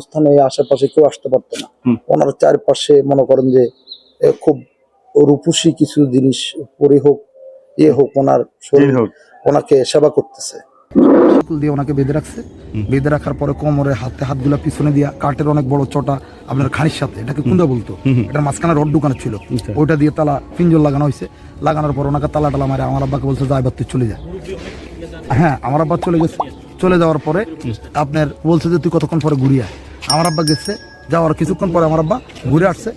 স্থানে আশেপাশে কেউ আসতে পারতো না। ওনার চারপাশে মনে করেন যে খুব রূপসী কিছু জিনিস পরে হোক এ হোক ওনার শরীর হোক। ওনাকে সেবা করতেছে। শিকল দিয়ে ওনাকে বেঁধে রাখছে। বেঁধে রাখার পরে কোমরে হাতে হাতগুলা পিছনে দিয়া কাঠের অনেক বড় চটা আপনার খানির সাথে এটাকে কুন্দা বলতো। এটার মাঝখানে রড দোকান ছিল। আচ্ছা। ওইটা দিয়ে তালা পিঞ্জর লাগানো হয়েছে। লাগানোর পর ওনাকে তালা টালা মারে আমার আব্বাকে বলছে যা এবার তুই চলে যা। হ্যাঁ আমার আব্বা চলে গেছে। চলে যাওয়ার পরে আপনার বলছে যে তুই কতক্ষণ পরে ঘুরে আয়? আমার আব্বা গেছে যাওয়ার কিছুক্ষণ পরে আমার আব্বা ঘুরে আসছে।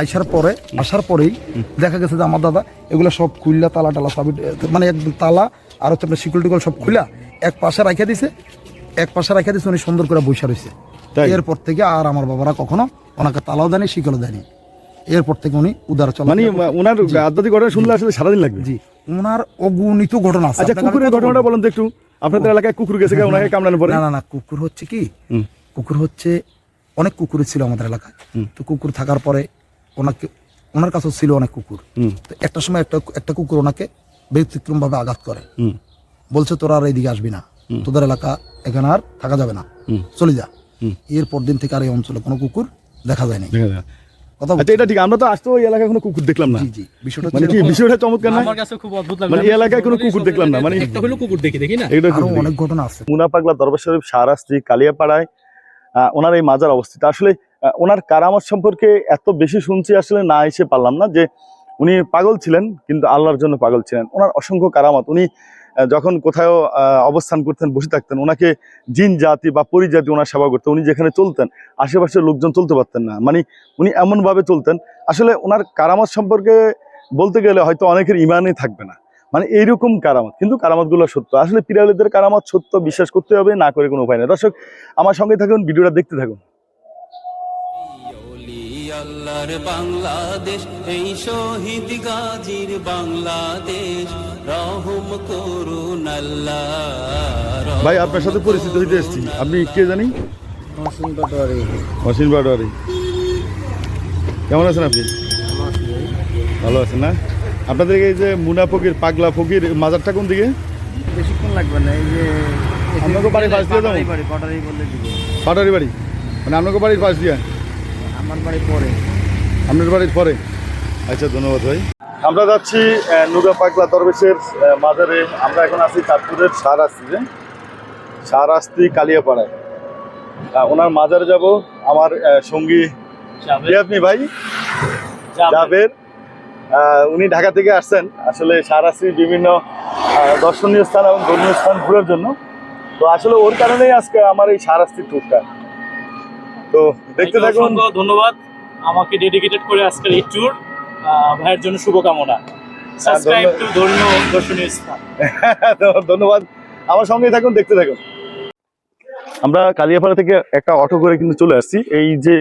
আইসার পরে আসার পরেই দেখা গেছে যে আমার দাদা এগুলো সব খুললা তালা টালা সব মানে একদম তালা আর হচ্ছে আপনার টিকল সব খুলা এক পাশে রাখা দিছে এক পাশে রাখা দিছে উনি সুন্দর করে বসে রয়েছে এরপর থেকে আর আমার বাবারা কখনো ওনাকে তালাও দেয়নি শিকলও দেয়নি। এরপর থেকে উনি উদার চলা মানে ওনার আধ্যাত্মিক ঘটনা শুনলে আসলে সারাদিন লাগবে? জি। ওনার অগণিত ঘটনা আছে। আচ্ছা কুকুরের ঘটনাটা? বলেন তো একটু। আপনাদের এলাকায় কুকুর গেছে ওনাকে কামড়ানোর পরে? না না না কুকুর হচ্ছে কি। কুকুর হচ্ছে অনেক কুকুর ছিল আমাদের এলাকায়। তো কুকুর থাকার পরে ওনাকে ওনার কাছেও ছিল অনেক কুকুর। তো একটা সময় একটা একটা কুকুর ওনাকে ব্যতিক্রম ভাবে আঘাত করে। বলছে তোরা আর এইদিকে আসবি না। তোদের এলাকা এখানে আর থাকা যাবে না। চলে যা। হুম। এরপর দিন থেকে আর এই অঞ্চলে কোনো কুকুর দেখা যায়নি। যায়। কথা আচ্ছা এটা ঠিক। আমরা তো আসতে ওই এলাকায় কোনো কুকুর দেখলাম না। জি জি। বিষয়টা মানে কি? বিষয়টা চমৎকার না? আমার কাছে খুব অদ্ভুত লাগল। মানে এই এলাকায় কোনো কুকুর দেখলাম না। মানে একটা হলো কুকুর দেখি দেখি না? এটা অনেক ঘটনা আছে। মুনা পাগলা দরবার শরীফ শাহরাস্তি কালিয়াপাড়ায় আহ, ওনার এই মাজার অবস্থিত। আসলে ওনার কারামত সম্পর্কে এত বেশি শুনছি আসলে না এসে পারলাম না যে উনি পাগল ছিলেন, কিন্তু আল্লাহর জন্য পাগল ছিলেন। ওনার অসংখ্য কারামত। উনি যখন কোথাও অবস্থান করতেন, বসে থাকতেন, ওনাকে জিন জাতি বা পরিজাতি ওনার সেবা করতেন, উনি যেখানে চলতেন আশেপাশের লোকজন চলতে পারতেন না। মানে উনি এমনভাবে চলতেন। আসলে ওনার কারামত সম্পর্কে বলতে গেলে হয়তো অনেকের ইমানই থাকবে না। মানে এইরকম কারামত। কিন্তু কারামতগুলো সত্য। আসলে পিরালিদের কারামত সত্য বিশ্বাস করতে হবে না করে কোনো উপায় নেই। দর্শক আমার সঙ্গে থাকুন ভিডিওটা দেখতে থাকুন। আল্লাহর বাংলাদেশ এই শহীদ গাজীর বাংলাদেশ। রহম করুন আল্লাহ। ভাই আপনার সাথে পরিচিত হইতে এসেছি। আপনি কে জানি? মহসিন পাটোয়ারি। কেমন আছেন আপনি? ভালো আছেন না? আপনাদের এই যে মুনা ফকির পাগলা ফকির মাজারটা কোন দিকে? বেশিক্ষণ লাগবে না এই যে আপনাকে পাশ দিয়ে পাটারি বাড়ি পাটারি বললে দিব। পাটোয়ারি বাড়ি? মানে আপনাকে বাড়ির পাশ দিয়া? আমার বাড়ি পরে। আপনার বাড়ির পরে? আচ্ছা ধন্যবাদ ভাই। আমরা যাচ্ছি নুরা পাগলা দরবেশের মাজারে। আমরা এখন আছি চাঁদপুরের শাহরাস্তিতে শাহরাস্তি কালিয়াপাড়ায়। আহ, ওনার মাজারে যাব। আমার সঙ্গী কে আপনি ভাই? জাবের উনি ঢাকা থেকে আসছেন। আসলে শাহরাস্তির বিভিন্ন দর্শনীয় স্থান এবং ধর্মীয় স্থান ঘোরার জন্য। তো আসলে ওর কারণেই আজকে আমার এই শাহরাস্তির ট্যুরটা তো দেখতে থাকুন। ধন্যবাদ। আমাকে ডেডিকেটেড করে আজকের এই ট্যুর ভাইয়ের জন্য শুভকামনা। সাবস্ক্রাইব টু ধর্মীয় দর্শনীয় স্থান। ধন্যবাদ। আমার সঙ্গেই থাকুন দেখতে থাকুন। আমরা কালিয়াপাড়া থেকে একটা অটো করে কিন্তু চলে আসছি। এই যে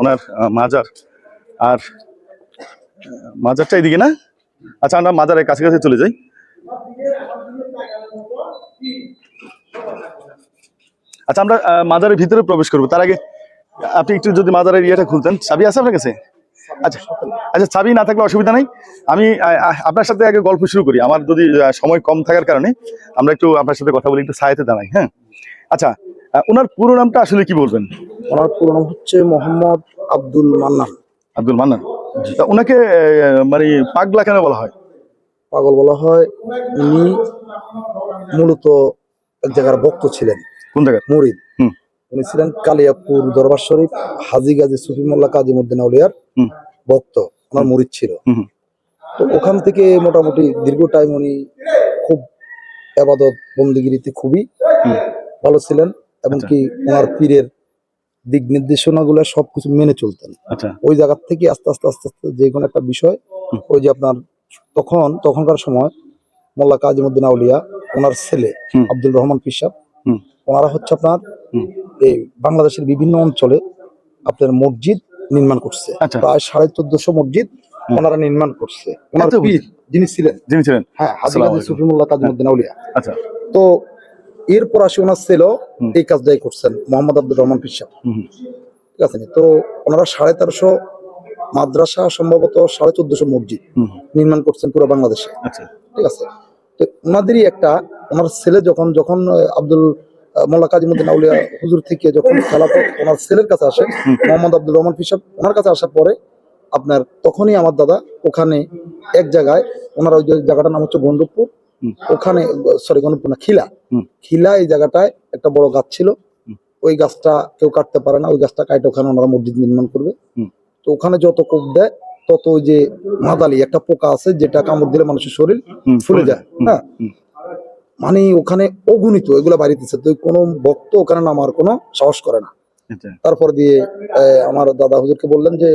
ওনার মাজার। আর মাজারটা এদিকে না? আচ্ছা আমরা মাজারের কাছে কাছে চলে যাই। আচ্ছা আমরা মাজারের ভিতরে প্রবেশ করব। তার আগে আপনি একটু যদি মাজারের ইয়েটা খুলতেন। চাবি আছে আপনার কাছে? আচ্ছা আচ্ছা চাবি না থাকলে অসুবিধা নেই। আমি আপনার সাথে আগে গল্প শুরু করি। আমার যদি সময় কম থাকার কারণে আমরা একটু আপনার সাথে কথা বলি একটু সাহায্যে দাঁড়াই হ্যাঁ? আচ্ছা ওনার পুরো নামটা আসলে কি বলবেন? ওনার পুরো নাম হচ্ছে মোহাম্মদ আব্দুল মান্নান। আব্দুল মান্নান। ওনাকে মানে পাগলা কেন বলা হয়? পাগল বলা হয় উনি মূলত এক জায়গার ভক্ত ছিলেন। কোন জায়গায় মুরিদ। হুম। উনি ছিলেন কালিয়াপুর দরবার শরীফ হাজি গাজী সুফি মোল্লা কাজিমুদ্দিন আউলিয়ার। ভক্ত। ওনার মুরিদ ছিল। তো ওখান থেকে মোটামুটি দীর্ঘ টাইম উনি খুব আবাদত বন্দিগিরিতে খুবই ভালো ছিলেন এমনকি ওনার পীরের দিক নির্দেশনা গুলো সবকিছু মেনে চলতেন। আচ্ছা। ওই জায়গার থেকে আস্তে আস্তে আস্তে আস্তে যে কোনো একটা বিষয়। ওই যে আপনার তখন তখনকার সময় মোল্লা কাজিমুদ্দিন আউলিয়া ওনার ছেলে আব্দুল রহমান পিসাব হুম। ওনারা হচ্ছে আপনার। এই বাংলাদেশের বিভিন্ন অঞ্চলে আপনার মসজিদ নির্মাণ করছে। আচ্ছা। প্রায় সাড়ে চোদ্দশো মসজিদ ওনারা নির্মাণ করছে। ওনার যিনি ছিলেন। যিনি ছিলেন? হ্যাঁ হাজি আসসালামু গাজী আলাইকুম। সুফিমুল্লাহ কাজিমুদ্দিন আউলিয়া। আচ্ছা। তো এরপর আসে ওনার ছেলেও হুম। এই কাজটাই করছেন মোহাম্মদ আব্দুর রহমান পিসাব। ঠিক আছে তো ওনারা সাড়ে তেরোশো মাদ্রাসা সম্ভবত সাড়ে চোদ্দশো মসজিদ। নির্মাণ করছেন পুরো বাংলাদেশে আচ্ছা ঠিক আছে তো ওনাদেরই একটা ওনার ছেলে যখন যখন আব্দুল মোল্লা কাজিমুদ্দিন আউলিয়া হুজুর থেকে যখন খেলাফত ওনার ছেলের কাছে আসে মোহাম্মদ আব্দুল রহমান ফিসাব ওনার কাছে আসার পরে আপনার তখনই আমার দাদা ওখানে এক জায়গায় ওনার ওই জায়গাটার নাম হচ্ছে গন্ধবপুর হুম। ওখানে সরি না খিলা। খিলা এই জায়গাটায় একটা বড় গাছ ছিল। ওই গাছটা কেউ কাটতে পারে না ওই গাছটা কাটে ওখানে ওনারা মসজিদ নির্মাণ করবে। তো ওখানে যত কোপ দেয় তত ওই যে মাদালি একটা পোকা আছে যেটা কামড় দিলে মানুষের শরীর ফুলে যায় হ্যাঁ? মানে ওখানে অগণিত এগুলো বাড়িতেছে তো কোনো ভক্ত ওখানে নামার কোনো সাহস করে না। আচ্ছা। তারপর দিয়ে আমার দাদা হুজুরকে বললেন যে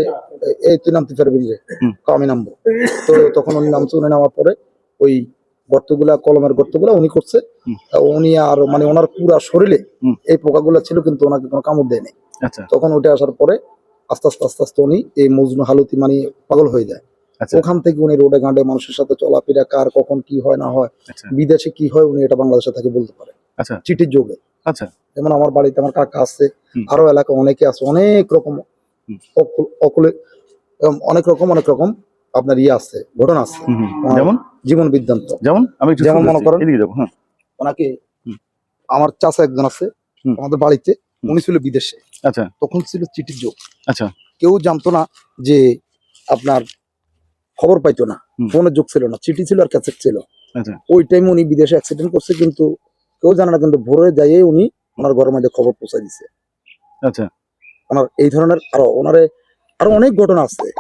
এই তুই নামতে পারবি। তো আমি নামবো। তো তখন উনি নামছে উনি নামার পরে ওই গর্তগুলা কলমের গর্তগুলা উনি করছে। উনি আর মানে ওনার পুরা শরীরে। এই পোকাগুলা ছিল কিন্তু ওনাকে কোনো কামড় দেয়নি। আচ্ছা। তখন উঠে আসার পরে আস্তে আস্তে আস্তে আস্তে উনি এই মজনু হালুতি মানে পাগল হয়ে যায়। আচ্ছা। ওখান থেকে উনি রোডে গাঁডে মানুষের সাথে চলাফেরা কার কখন কি হয় না হয় আচ্ছা। বিদেশে কি হয় উনি এটা বাংলাদেশে থেকে বলতে পারে। চিঠির যোগে। আচ্ছা। যেমন আমার বাড়িতে আমার কাকা আছে আরও এলাকা অনেকে আছে অনেক রকম অনেক রকম অনেক রকম আপনার ইয়ে আছে ঘটনা আছে। যেমন? জীবন বিদ্যান্ত যেমন আমি যেমন মনে করেন- হ্যাঁ। ওনাকে আমার চাচা একজন আছে আমাদের বাড়িতে উনি ছিল বিদেশে। আচ্ছা। তখন ছিল চিঠির যোগ। আচ্ছা। কেউ জানতো না যে আপনার খবর পাইতো না। ফোনের যুগ ছিল না চিঠি ছিল আর ক্যাসেট ছিল। আচ্ছা। ওই টাইম উনি বিদেশে অ্যাক্সিডেন্ট করছে কিন্তু কেউ জানে না কিন্তু ভোরে যাইয়ে উনি ওনার ঘরের মধ্যে খবর পৌঁছায় দিছে। আচ্ছা। ওনার এই ধরনের আরও ওনারে আরও অনেক ঘটনা আছে।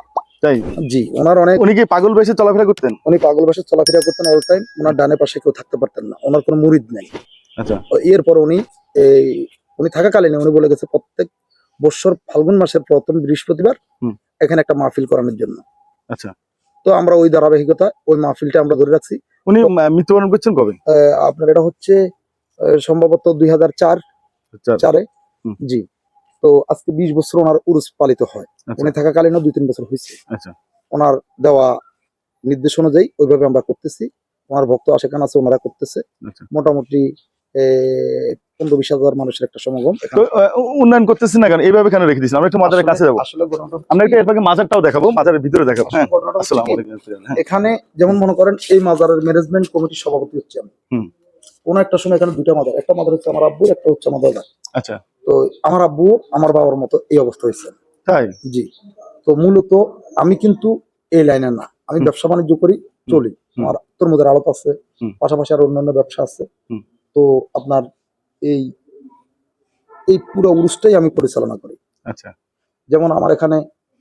তাই? জি ওনার অনেক উনি কি পাগল বেশে চলাফেরা করতেন? উনি পাগল চলাফেরা করতেন অল টাইম ওনার ডানে পাশে কেউ থাকতে পারতেন না ওনার কোনো মুরিদ নেই। আচ্ছা। এরপর উনি এই উনি থাকাকালীন উনি বলে গেছে প্রত্যেক বৎসর ফাল্গুন মাসের প্রথম বৃহস্পতিবার এখানে একটা মাহফিল করানোর জন্য। আচ্ছা। তো আমরা ওই ধারাবাহিকতা ওই মাহফিলটা আমরা ধরে রাখছি। উনি মৃত্যুবরণ করছেন কবে? আপনার এটা হচ্ছে সম্ভবত দুই হাজার চার চারে। জি। তো আজকে বিশ বছর ওনার উরুস পালিত হয়। আচ্ছা। উনি থাকাকালীনও দুই তিন বছর হয়েছে। আচ্ছা। ওনার দেওয়া নির্দেশ অনুযায়ী ওইভাবে আমরা করতেছি। ওনার ভক্ত আশেখান আছে ওনারা করতেছে। আচ্ছা। মোটামুটি পনেরো বিশ হাজার মানুষের একটা সমাগম উন্নয়ন করতেছেন না কেন? এইভাবে কেন রেখে আমরা একটু মাজারের কাছে যাব। আমরা একটু মাজারটাও দেখাবো মাজারের ভিতরে দেখাবো। হ্যাঁ। এখানে যেমন মনে করেন এই মাজারের ম্যানেজমেন্ট কমিটির সভাপতি হচ্ছে আমি। কোন একটা সময় এখানে দুটা মাদার একটা মাদার হচ্ছে আমার আব্বু একটা হচ্ছে আমার দাদা আচ্ছা। তো আমার আব্বু আমার বাবার মতো এই অবস্থা হয়েছে। তাই? জি। তো মূলত আমি কিন্তু এই লাইনে না আমি ব্যবসা বাণিজ্য করি চলি। আমার তরমুজের আড়ত আছে পাশাপাশি আর অন্যান্য ব্যবসা আছে। তো আপনার এই এই পুরো উরুসটাই আমি পরিচালনা করি। আচ্ছা। যেমন আমার এখানে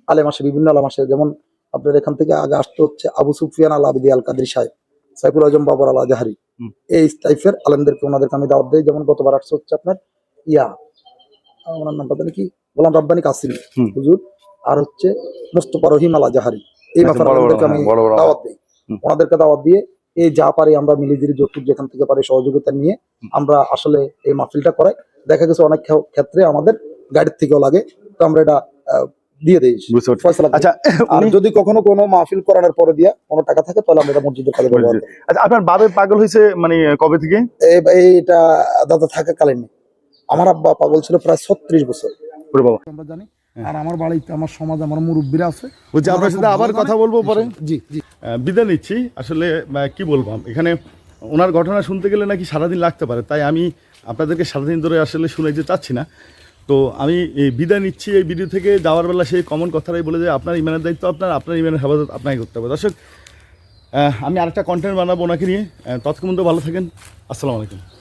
আলেম আসে বিভিন্ন আলেম আসে। যেমন আপনার এখান থেকে আগে আসতে হচ্ছে আবু সুফিয়ান আল আবিদি আল কাদির সাহেব সাইফুল আজম বাবর আল আজাহারি। এই টাইপের আলেমদেরকে ওনাদেরকে আমি দাওয়াত দিই। যেমন গতবার আসছে হচ্ছে আপনার ইয়া ওনার নামটা জানি কি? গোলাম রাব্বানি কাসিম। হুজুর। আর হচ্ছে মুস্তফা রহিম আল আজাহারি এই আচ্ছা, ব্যাপারে বড়, আমি। দাওয়াত দিই। ওনাদেরকে দাওয়াত দিয়ে এই যা পারি আমরা মিলিদিরি যতটুক যেখান থেকে পারি সহযোগিতা নিয়ে আমরা আসলে এই মাহফিলটা করাই। দেখা গেছে অনেক ক্ষেত্রে আমাদের গাড়ির থেকেও লাগে। তো আমরা এটা দিয়ে। আচ্ছা আর যদি কখনো কোনো মাহফিল করানোর পরে দিয়া কোনো টাকা থাকে তাহলে আমরা এটা মসজিদের কাজে ব্যবহার আচ্ছা আপনার বাবে পাগল হয়েছে মানে কবে থেকে? এইটা দাদা থাকাকালীন আমার আব্বা পাগল ছিল প্রায় ছত্রিশ বছর। বাবা। আমরা জানি আর আমার বাড়িতে আমার সমাজ আমার মুরব্বীরা আছে। বলছি আপনার সাথে আবার কথা বলব পরে? জি জি। বিদায় নিচ্ছি। আসলে কি বলব? এখানে ওনার ঘটনা শুনতে গেলে নাকি সারাদিন লাগতে পারে। তাই আমি আপনাদেরকে সারাদিন ধরে আসলে শুনাইতে চাচ্ছি না। তো আমি এই বিদায় নিচ্ছি এই ভিডিও থেকে। যাওয়ার বেলা সেই কমন কথাটাই বলে যে, আপনার ইমানের দায়িত্ব আপনার আপনার ইমানের হেফাজত আপনাকে করতে হবে। দর্শক আমি আরেকটা কন্টেন্ট বানাবো ওনাকে নিয়ে। তৎক্ষণ ভালো থাকেন। আসসালামু আলাইকুম।